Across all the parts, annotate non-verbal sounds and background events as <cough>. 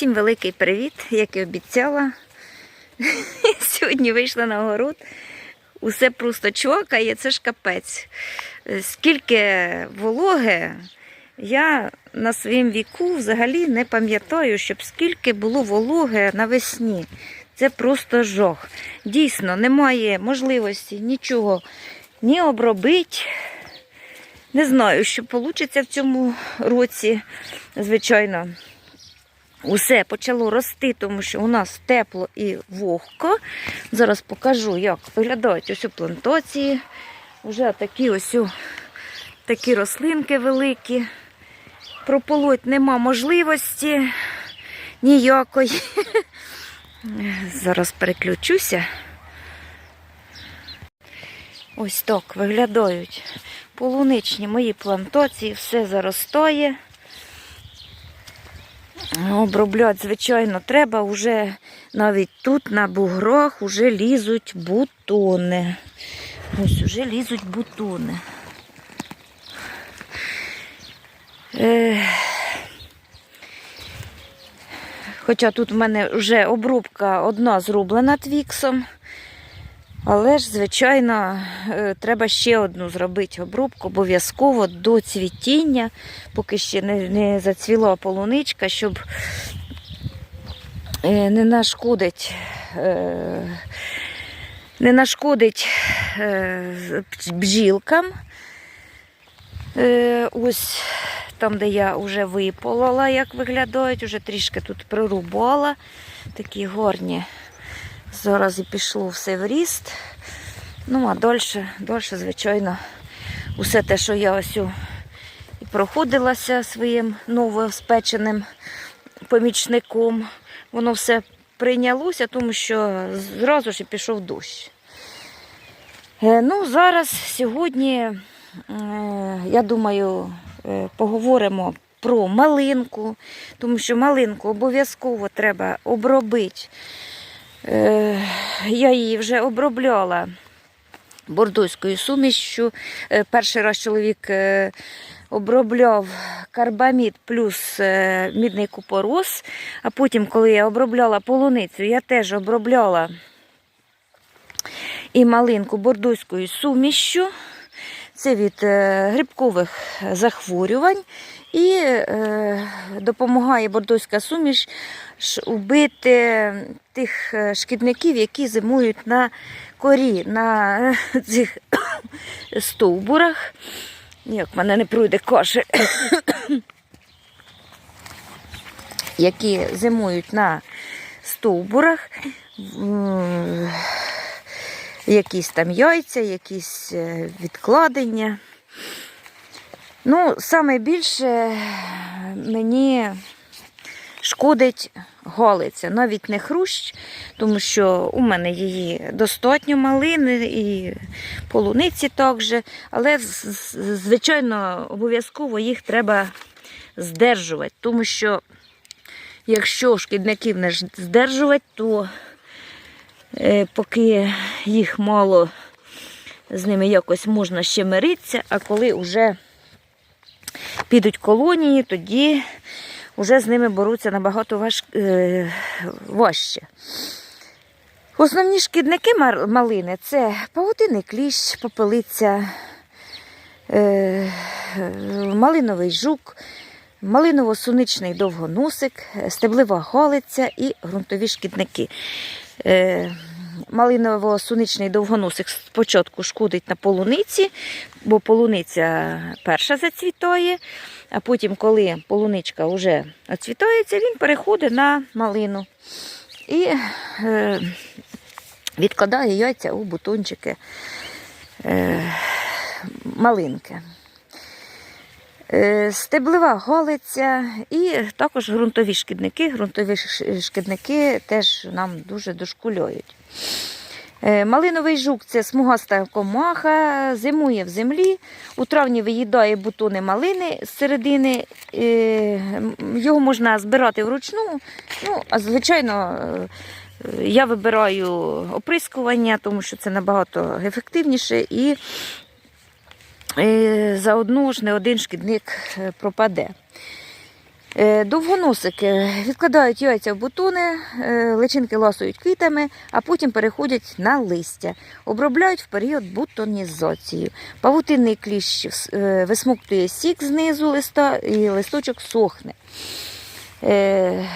Всім великий привіт, як і обіцяла. <laughs> Сьогодні вийшла на город. Усе просто чвакає, це ж капець. Скільки вологи, я на своєму віку взагалі не пам'ятаю, щоб скільки було вологи навесні. Це просто жох. Дійсно, немає можливості нічого ні обробити. Не знаю, що вийде в цьому році, звичайно. Усе почало рости, тому що у нас тепло і вогко. Зараз покажу, як виглядають ось у плантації. Вже такі ось у- такі рослинки великі. Прополоть нема можливості ніякої. <laughs> Зараз переключуся. Ось так виглядають полуничні мої плантації, все заростає. Обробляти, звичайно, треба. Уже навіть тут на буграх вже лізуть бутони. Ось вже лізуть бутони. Е, Хоча тут в мене вже обробка одна зроблена твіксом. Але ж, звичайно, е, треба ще одну зробити обробку обов'язково до цвітіння, поки ще не, не зацвіла полуничка, щоб е, не нашкодить, е, не нашкодить бджілкам. Ось там, де я вже виполола, як виглядають, вже трішки тут прирубала. Такі горні. Зараз і пішло все в ріст. Ну, а далі, далі, звичайно, усе те, що я ось і проходилася своїм новоспеченим помічником, воно все прийнялося, тому що зразу ж і пішов дощ. Е, Ну, зараз сьогодні, е, я думаю, е, поговоримо про малинку, тому що малинку обов'язково треба обробити. Е, Я її вже обробляла бордоською сумішчю. Е, Перший раз чоловік е, обробляв карбамід плюс мідний купорос. А потім, коли я обробляла полуницю, я теж обробляла і малинку бордоською сумішчю. Це від е, грибкових захворювань. І е, допомагає бордоська суміш убити тих е, шкідників, які зимують на корі, на цих <coughs> стовбурах. Як в мене не пройде кашель. <coughs> які зимують на стовбурах. Якісь там яйця, якісь е, відкладення. Ну, саме більше мені шкодить галиця, навіть не хрущ, тому що у мене її достатньо малини і полуниці також. Але, звичайно, обов'язково їх треба здержувати, тому що якщо шкідників не здержувати, то е, поки їх мало, з ними якось можна ще миритися, а коли вже підуть колонії, тоді вже з ними боруться набагато важ... е, важче. Основні шкідники малини це павутинний кліщ, попелиця, е, малиновий жук, малиново-суничний довгоносик, стеблива галиця і ґрунтові шкідники. Е, Малиново-суничний довгоносик спочатку шкодить на полуниці, бо полуниця перша зацвітає, а потім, коли полуничка вже оцвітається, він переходить на малину і е, відкладає яйця у бутончики е, малинки. Е, Стеблива галиця і також ґрунтові шкідники. Ґрунтові шкідники теж нам дуже дошкуляють. Е, Малиновий жук це смугаста комаха, зимує в землі. У травні виїдає бутони малини з середини. Е, Його можна збирати вручну. Ну, а звичайно, я вибираю оприскування, тому що це набагато ефективніше і заодно ж не один шкідник е, пропаде. Е, Довгоносики відкладають яйця в бутони, е, личинки ласують квітами, а потім переходять на листя. Обробляють в період бутонізації. Павутинний кліщ е, висмоктує сік знизу листа і листочок сохне. Е,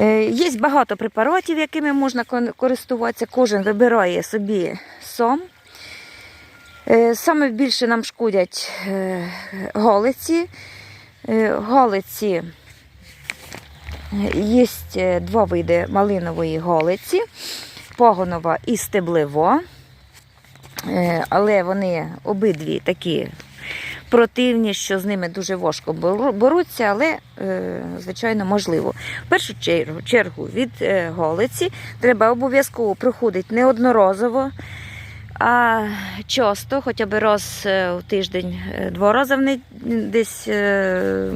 е, Є багато препаратів, якими можна користуватися. Кожен вибирає собі сам. Е, Саме більше нам шкодять е, галиці. Е, є два види малинової галиці, пагонова і стеблева. Е, Але вони обидві такі противні, що з ними дуже важко боруться, але, звичайно, можливо. В першу чергу, від галиці треба обов'язково проходити неодноразово, а часто, хоча б раз е, в тиждень, е, два рази в десь. е,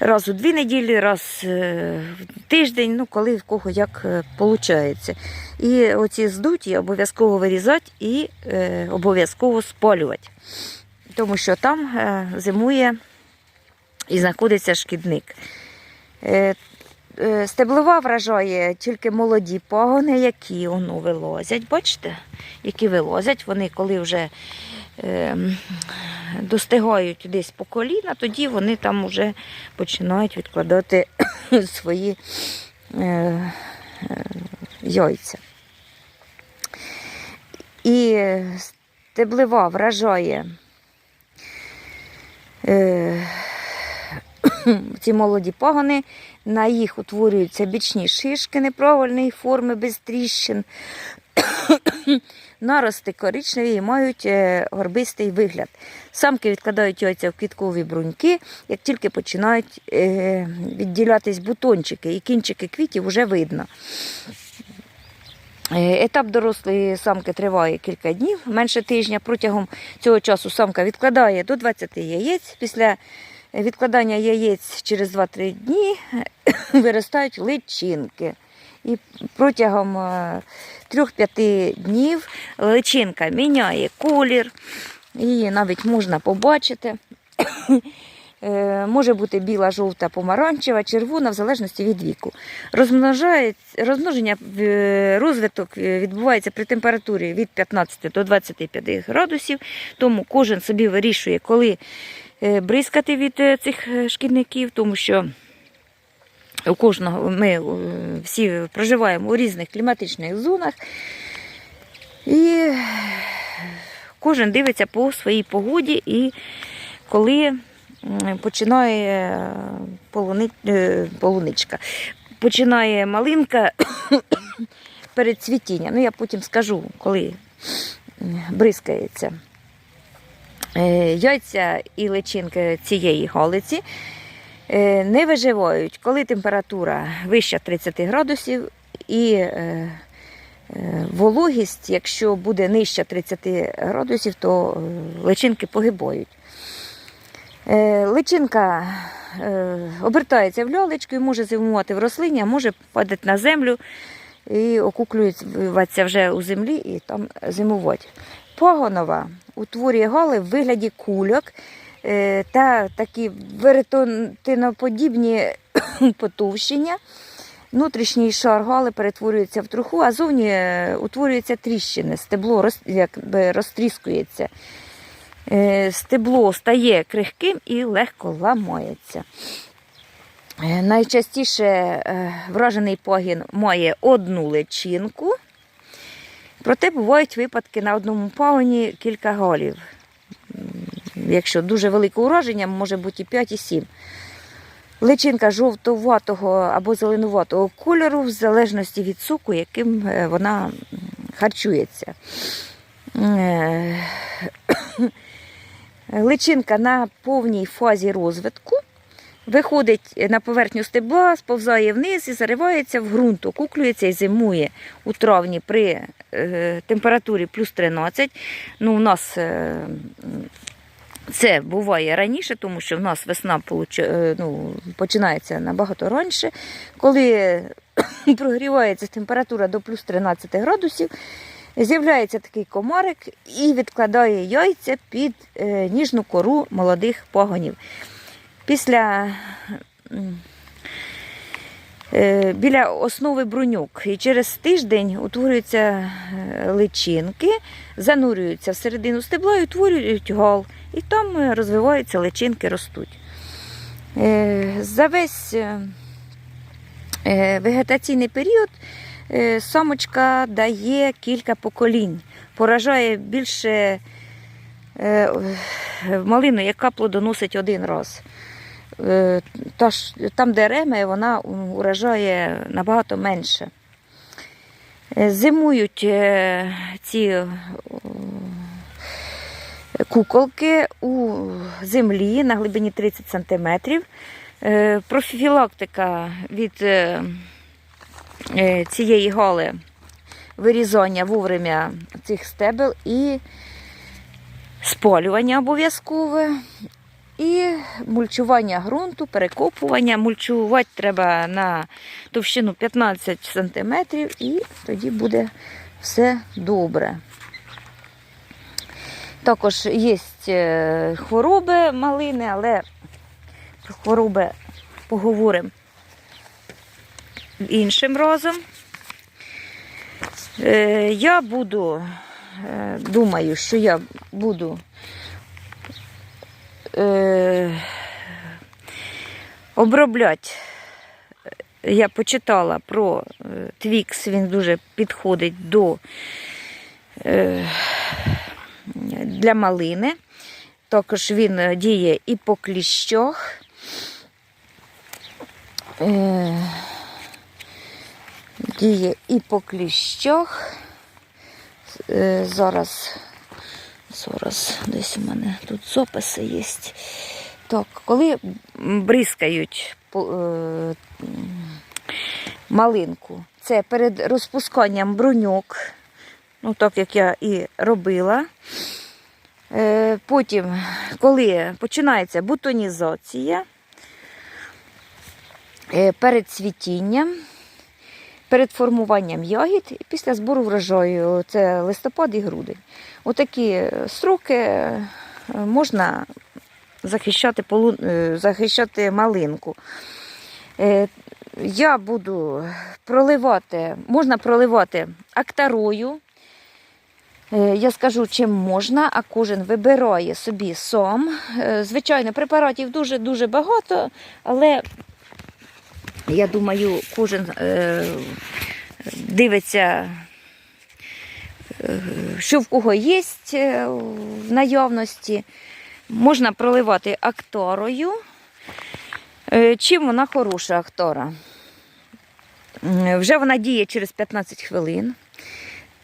Раз у дві неділі, раз в тиждень, ну коли в кого як виходить. І оці здуті обов'язково вирізати і обов'язково спалювати. Тому що там зимує і знаходиться шкідник. Е, Стеблова вражає тільки молоді пагони, які воно вилозять. Бачите, які вилозять. Вони коли вже е, достигають десь по коліна, тоді вони там вже починають відкладати <coughs> свої е, е, яйця. І стеблива вражає е, <coughs> ці молоді пагони, на їх утворюються бічні шишки неправильної форми без тріщин. Нарости коричневі і мають е, горбистий вигляд. Самки відкладають яйця в квіткові бруньки, як тільки починають е, відділятись бутончики, і кінчики квітів вже видно. Е, Етап дорослої самки триває кілька днів, менше тижня. Протягом цього часу самка відкладає до 20 яєць. Після відкладання яєць через 2-3 дні <coughs> виростають личинки. І протягом е, 3-5 днів личинка міняє колір, її навіть можна побачити. <coughs> Е, Може бути біла, жовта, помаранчева, червона, в залежності від віку. Розмноження, е, розвиток е, відбувається при температурі від 15 до 25 градусів, тому кожен собі вирішує, коли е, бризкати від е, цих е, шкідників, тому що у кожного ми е, всі проживаємо у різних кліматичних зонах. І кожен дивиться по своїй погоді і коли починає е, полуни... е, полуничка, починає малинка <coughs> перед цвітінням. Ну, я потім скажу, коли бризкається. Е, Яйця і личинки цієї галиці е, не виживають, коли температура вища 30 градусів і е, е, вологість, якщо буде нижча 30 градусів, то е, личинки погибають. Е, Личинка е, обертається в льолечку і може зимувати в рослині, а може падати на землю і окуклюватися вже у землі і там зимувати. Пагонова утворює гали в вигляді кульок е, та такі веретоноподібні <coughs> потовщення. Внутрішній шар гали перетворюється в труху, а зовні е, утворюються тріщини, стебло роз, якби розтріскується. Е, Стебло стає крихким і легко ламається. Найчастіше вражений пагін має одну личинку, проте бувають випадки на одному пагоні кілька голів. Якщо дуже велике ураження, може бути і 5, і 7. Личинка жовтуватого або зеленуватого кольору, в залежності від соку, яким е, вона харчується. Е, <coughs> Личинка на повній фазі розвитку виходить на поверхню стебла, сповзає вниз і заривається в ґрунт, окуклюється і зимує у травні при е, температурі плюс 13. Ну, у нас е, це буває раніше, тому що в нас весна е, ну, починається набагато раніше. Коли <coughs> прогрівається температура до плюс 13 градусів, з'являється такий комарик і відкладає яйця під ніжну кору молодих пагонів. Після е, біля основи бруньок. І через тиждень утворюються е, личинки, занурюються всередину стебла і утворюють гал. І там е, розвиваються личинки, ростуть. За весь вегетаційний період самочка дає кілька поколінь, поражає більше малину, яка плодоносить один раз. Е, та ж- Там, де реме, вона уражає набагато менше. Е, Зимують е, ці куколки у землі на глибині 30 см. Профілактика від цієї гали вирізання вовремя цих стебел і спалювання обов'язкове. І мульчування ґрунту, перекопування. Мульчувати треба на товщину 15 см і тоді буде все добре. Також є е, хвороби малини, але про хвороби поговоримо іншим разом. Е, Я буду, е, думаю, що я буду е, обробляти. Я почитала про е, Твікс, він дуже підходить до е, для малини. Також він е, діє і по кліщах. Діє і по кліщах. Зараз, зараз десь у мене тут записи є. Так, коли бризкають е, малинку, це перед розпусканням бруньок, ну так як я і робила. Е, Потім, коли починається бутонізація, е, перед цвітінням, перед формуванням ягід і після збору врожаю, це листопад і грудень. Отакі строки е, можна захищати, полу... е, захищати малинку. Е, Я буду проливати, можна проливати актарою. Е, Я скажу, чим можна, а кожен вибирає собі сам. Е, Звичайно, препаратів дуже-дуже багато, але я думаю, кожен е, дивиться, е, що в кого є е, в наявності. Можна проливати акторою. Е, Чим вона хороша актора? Вже вона діє через 15 хвилин,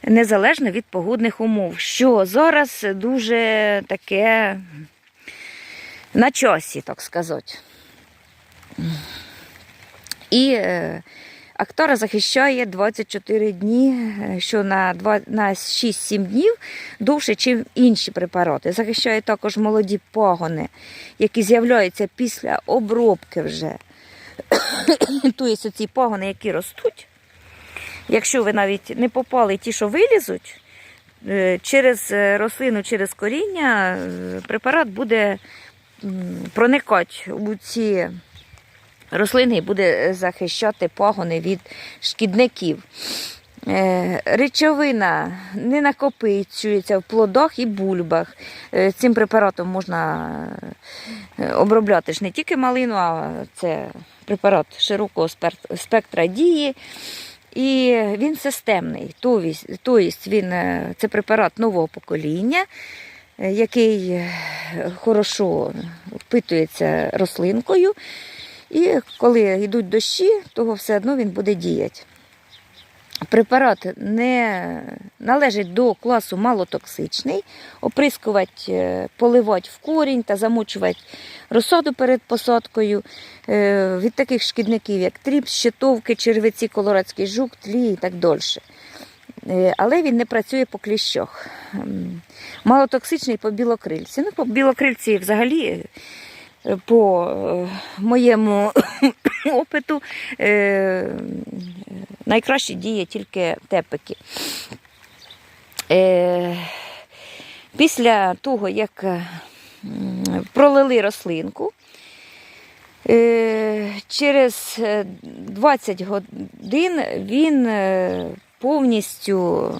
незалежно від погодних умов, що зараз дуже таке на часі, так сказати. І е, актора захищає 24 дні, е, що на, 6-7 днів довше, ніж інші препарати. Захищає також молоді пагони, які з'являються після обробки вже. <coughs> Тобто ці пагони, які ростуть. Якщо ви навіть не попали ті, що вилізуть, е, через рослину, через коріння препарат буде проникати у ці рослини і буде е, захищати пагони від шкідників. Е, Речовина не накопичується в плодах і бульбах. Е, Цим препаратом можна обробляти ж не тільки малину, а це препарат широкого спектра дії. І він системний. Тобто він, це препарат нового покоління, який хорошо впитується рослинкою. І коли йдуть дощі, того все одно він буде діяти. Препарат не належить до класу малотоксичний, оприскувати, е, поливати в корінь та замочувати розсаду перед посадкою е, від таких шкідників, як тріпс, щитовки, червиці, колорадський жук, тлі і так далі. Е, Але він не працює по кліщах. Малотоксичний по білокрильці. Ну, по білокрильці взагалі по е, моєму <coughs> опиту е, найкраще діє тільки тепики. Е, після того, як пролили рослинку, через е, 20 годин він повністю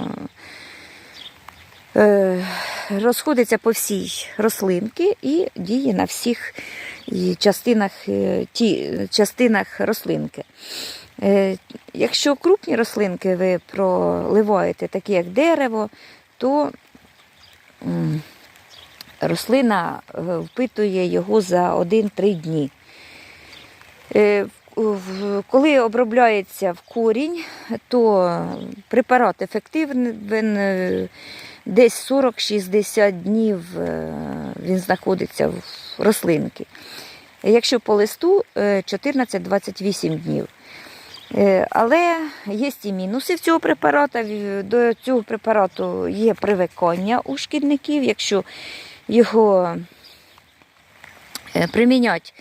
розходиться по всій рослинці і діє на всіх частинах, е, ті, частинах рослинки. Е, Якщо крупні рослинки ви проливаєте, такі як дерево, то рослина е, впитує його за 1-3 дні. Е, Коли обробляється в корінь, то препарат ефективний е, десь 40-60 днів е, він знаходиться в рослинці. Якщо по листу е, 14-28 днів. Е, Але є і мінуси в цього препарату. До цього препарату є привикання у шкідників. Якщо його е, примінять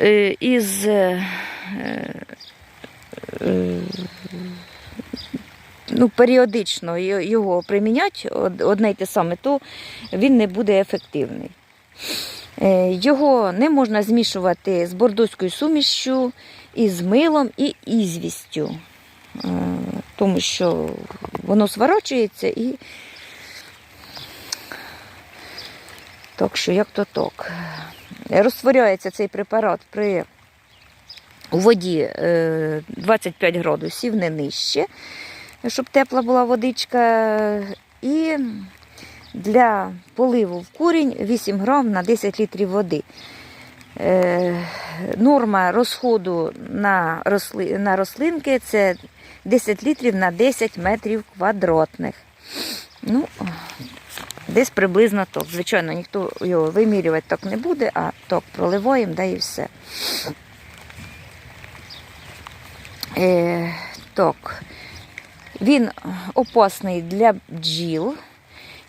е, із е, е, ну, періодично його примінять од- одне й те саме, то він не буде ефективний. Е, Його не можна змішувати з бордоською сумішшю, із милом і ізвістю, Е, тому що воно сворочується і так що як то так. Розтворяється цей препарат при воді е, 25 градусів, не нижче, щоб тепла була водичка. І для поливу в курінь 8 грам на 10 літрів води. Е, Норма розходу на, росли, на рослинки це 10 літрів на 10 метрів квадратних. Ну, десь приблизно так. Звичайно, ніхто його вимірювати так не буде, а так проливаємо, да і все. Е, так. Він опасний для бджіл.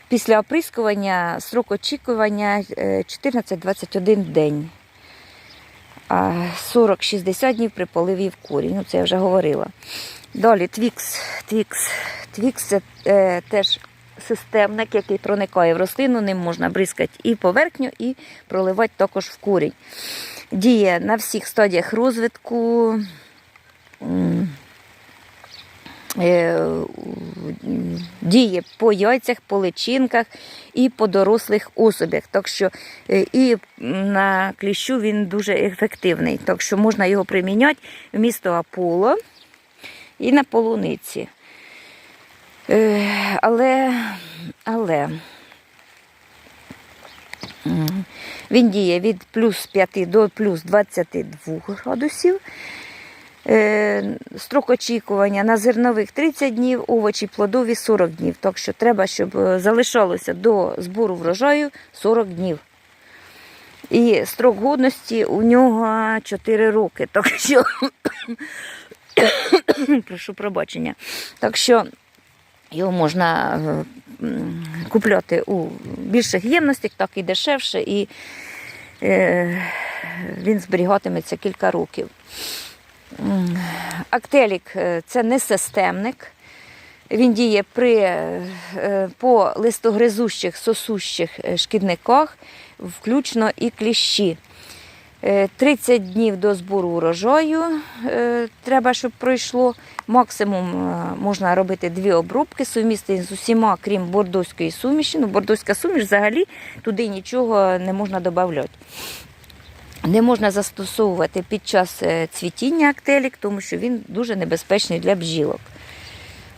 Після оприскування срок очікування е, 14-21 день. А 40-60 днів при поливі в курі. Ну, це я вже говорила. Далі твікс. Твікс. Твікс це е, теж системник, який проникає в рослину. Ним можна бризкати і поверхню, і проливати також в курінь. Діє на всіх стадіях розвитку. Е, Діє по яйцях, по личинках і по дорослих особях. Так що е, і на кліщу він дуже ефективний. Так що можна його приміняти вмісто аполо і на полуниці. Е, Але, але він діє від плюс 5 до плюс 22 градусів. Е, Строк очікування на зернових 30 днів, овочі плодові 40 днів. Так що треба, щоб е, залишалося до збору врожаю 40 днів. І строк годності у нього 4 роки. Так що, <coughs> прошу пробачення. Так що його можна е, купляти у більших ємностях, так і дешевше, і він зберігатиметься кілька років. Актелік е, це не системник. Він діє при, е, по листогризущих, сосущих е, шкідниках, включно і кліщі. Е, 30 днів до збору урожаю треба, щоб пройшло. Максимум можна робити дві обробки, сумісти з усіма, крім бордоської суміші. Ну, бордоська суміш взагалі туди нічого не можна додати. Не можна застосовувати під час е, цвітіння актелік, тому що він дуже небезпечний для бджілок.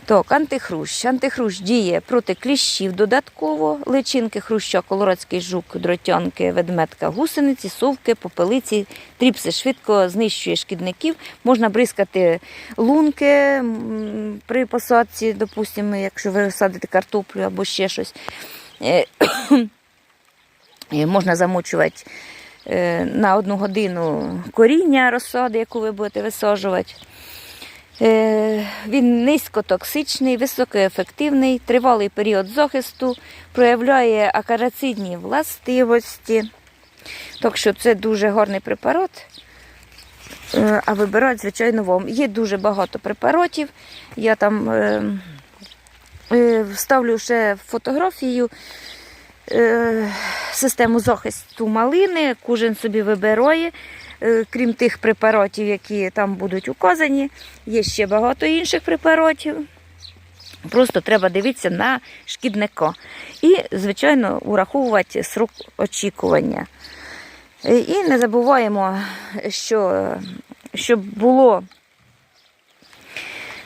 Так, антихрущ. Антихрущ діє проти кліщів додатково, личинки хруща, колорадський жук, дротянки, ведметка, гусениці, совки, попелиці, тріпси швидко знищує шкідників. Можна бризкати лунки при посадці, допустимо, якщо ви садите картоплю або ще щось. Е, <coughs> Можна замочувати на одну годину коріння розсади, яку ви будете висаджувати. Е, Він низькотоксичний, високоефективний, тривалий період захисту, проявляє акарацидні властивості. Так що це дуже гарний препарат. Е, А вибирати, звичайно, вам. Є дуже багато препаратів. Я там е, Е, Вставлю ще фотографію е, систему захисту малини. Кожен собі вибирає. Е, Крім тих препаратів, які там будуть указані, є ще багато інших препаратів. Просто треба дивитися на шкідника. І, звичайно, ураховувати срок очікування. Е, І не забуваємо, що щоб було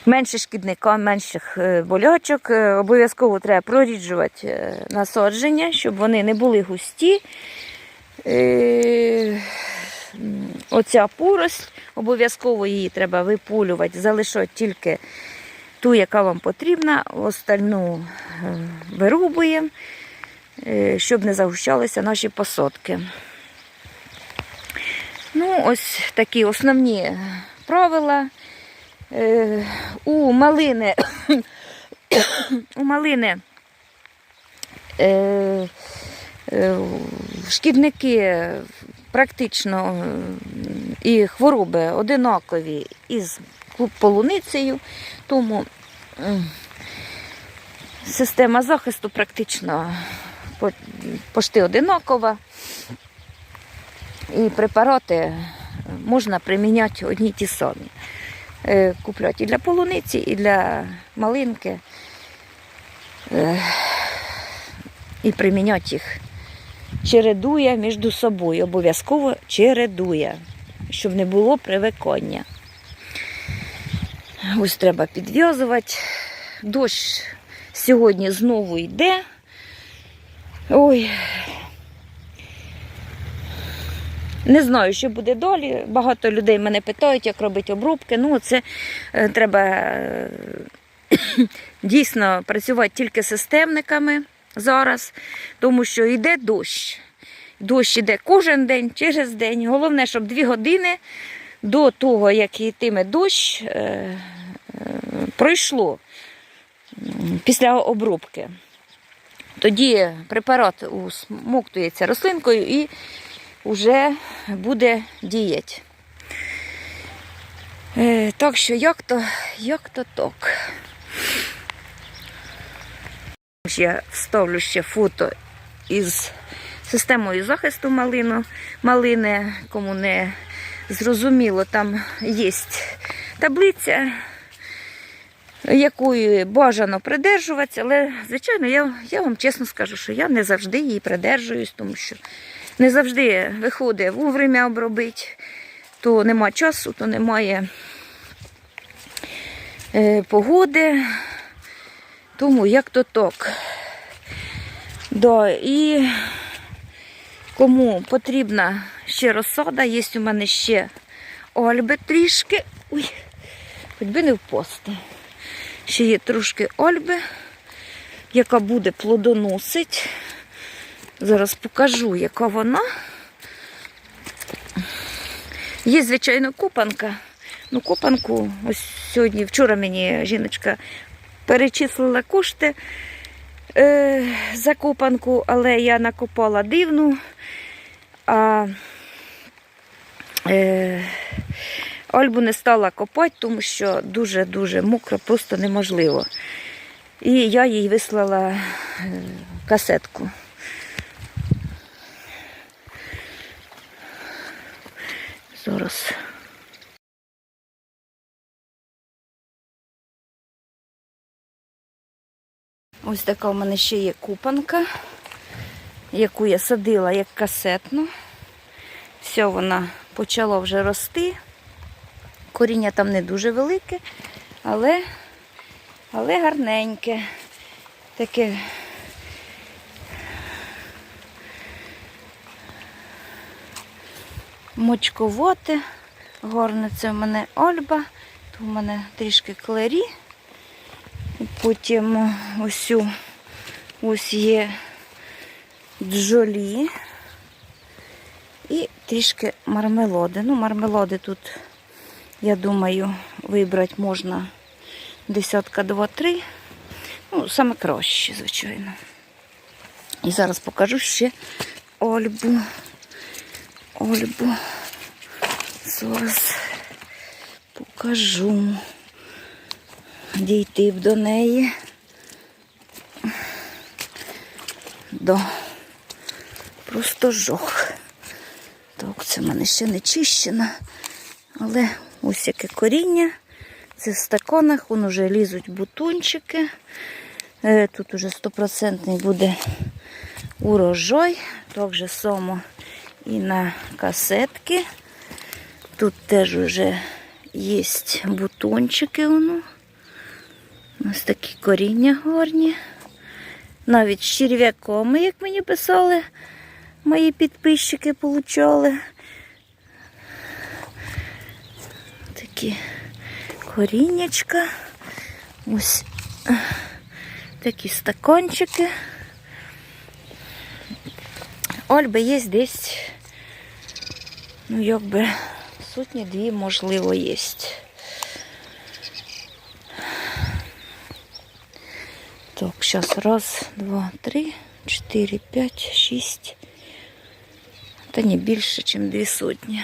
менше шкідника, менших е, болячок, е, обов'язково треба проріджувати е, насадження, щоб вони не були густі. Оця поросль, обов'язково її треба випулювати, залишати тільки ту, яка вам потрібна, остальну вирубуємо, щоб не загущалися наші посадки. Ну, ось такі основні правила. Е, У малини, <coughs> у малини е, е, шкідники практично і хвороби одинакові із полуницею, тому система захисту практично пошти одинакова. І препарати можна приміняти одні ті самі. Е, Купляти і для полуниці, і для малинки. Е, І приміняти їх. Чередує між собою, обов'язково чередує, щоб не було привикання. Ось треба підв'язувати. Дощ сьогодні знову йде. Ой, Не знаю, що буде далі. Багато людей мене питають, як робити обрубки. Ну, це е, треба е, <coughs> дійсно працювати тільки системниками зараз, тому що йде дощ. Дощ іде кожен день, через день. Головне, щоб дві години до того, як йтиме дощ, е, пройшло після обрубки. Тоді препарат усмоктується рослинкою і вже буде діяти. Е, так що як то, як то так. Я вставлю ще фото із системою захисту малину, малини, кому не зрозуміло, там є таблиця, якою бажано придержуватися, але, звичайно, я, я вам чесно скажу, що я не завжди її придержуюсь, тому що не завжди виходить вовремя обробити, то нема часу, то немає е, погоди. Тому як то так. Да, і кому потрібна ще розсада, є у мене ще ольби трішки. Ой, хоч би не впасти. Ще є трошки ольби, яка буде плодоносить. Зараз покажу, яка вона. Є, звичайно, копанка. Ну, копанку, ось сьогодні, вчора мені жіночка перечислила кошти е, за копанку, але я накопала дивну. А е, Ольбу не стала копати, тому що дуже-дуже мокро, просто неможливо. І я їй вислала е, касетку. Зараз. Ось така у мене ще є купанка, яку я садила як касетну. Все, вона почала вже рости. Коріння там не дуже велике, але, але гарненьке. Таке мочковоте. Горне це в мене ольба, то в мене трішки клері. Потім ось, ось є джолі і трішки мармелоди. Ну, мармелоди тут, я думаю, вибрати можна десятка два-три. Ну, саме краще, звичайно. І зараз покажу ще Ольбу. Ольбу. Зараз покажу. Дійти б до неї. Да. Просто жох. Так, це в мене ще не чищено. Але ось яке коріння. Це в стаканах, вон уже лізуть бутончики. Е, Тут уже стопроцентний буде урожай. Так же само і на касетки. Тут теж вже є бутончики. Воно. Ось такі коріння гарні. Навіть з черв'яками, як мені писали, мої підписчики получали. Такі коріннячка. Ось такі стаканчики. Ольби є десь, ну, якби сотні дві, можливо, є. Так, зараз раз, два, три, чотири, п'ять, шість. Та ні, більше, ніж дві сотні.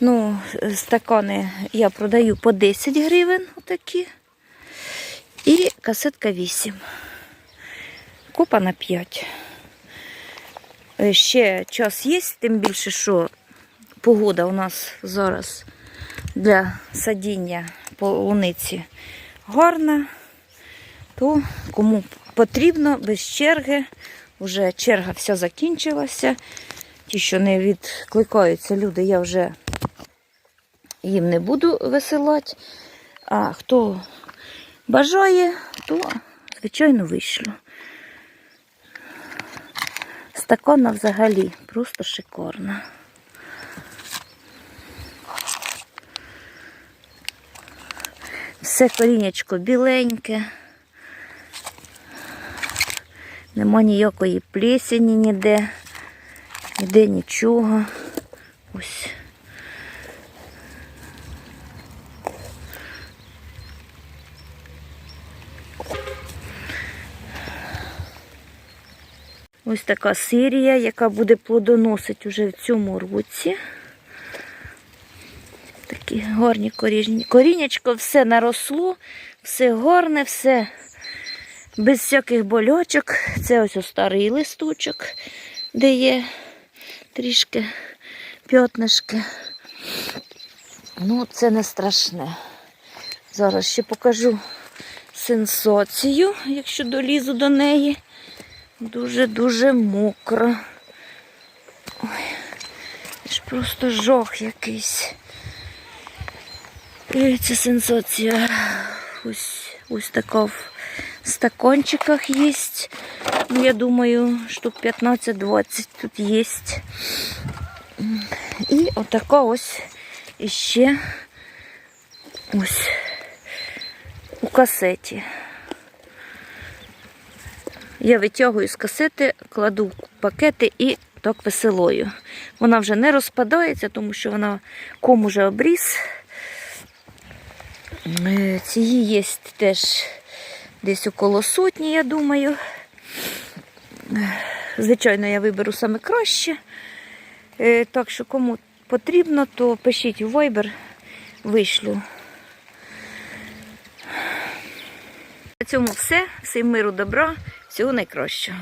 Ну, стакани я продаю по 10 гривень отакі. І касетка 8. Купа на 5. Е, Ще час є, тим більше, що погода у нас зараз для садіння полуниці гарна. То кому потрібно, без черги. Вже черга вся закінчилася. Ті, що не відкликаються люди, я вже їм не буду висилати. А хто бажає, то, звичайно, вийшло. Стакана взагалі просто шикарна. Все корінечко біленьке. Нема ніякої плесені ніде, ніде нічого. Ось. Ось така серія, яка буде плодоносити вже в цьому році. Такі гарні коріння. Коріннячко все наросло, все гарне, все без всяких болячок. Це ось ось старий листочок, де є трішки п'ятнишки. Ну, це не страшне. Зараз ще покажу сенсацію, якщо долізу до неї. Дуже-дуже мокро. Ой, це ж просто жах якийсь. І сенсація. Ось, ось така в стаканчиках є. Ну, я думаю, штук 15-20 тут є. І отака ось іще ось у касеті. Я витягую з касети, кладу пакети і так веселою. Вона вже не розпадається, тому що вона ком уже обріз. Е, Цієї є теж десь около сотні, я думаю. Звичайно, я виберу саме краще. Е, Так що, кому потрібно, то пишіть у Viber, вишлю. На цьому все. Всім миру, добра, всього найкращого.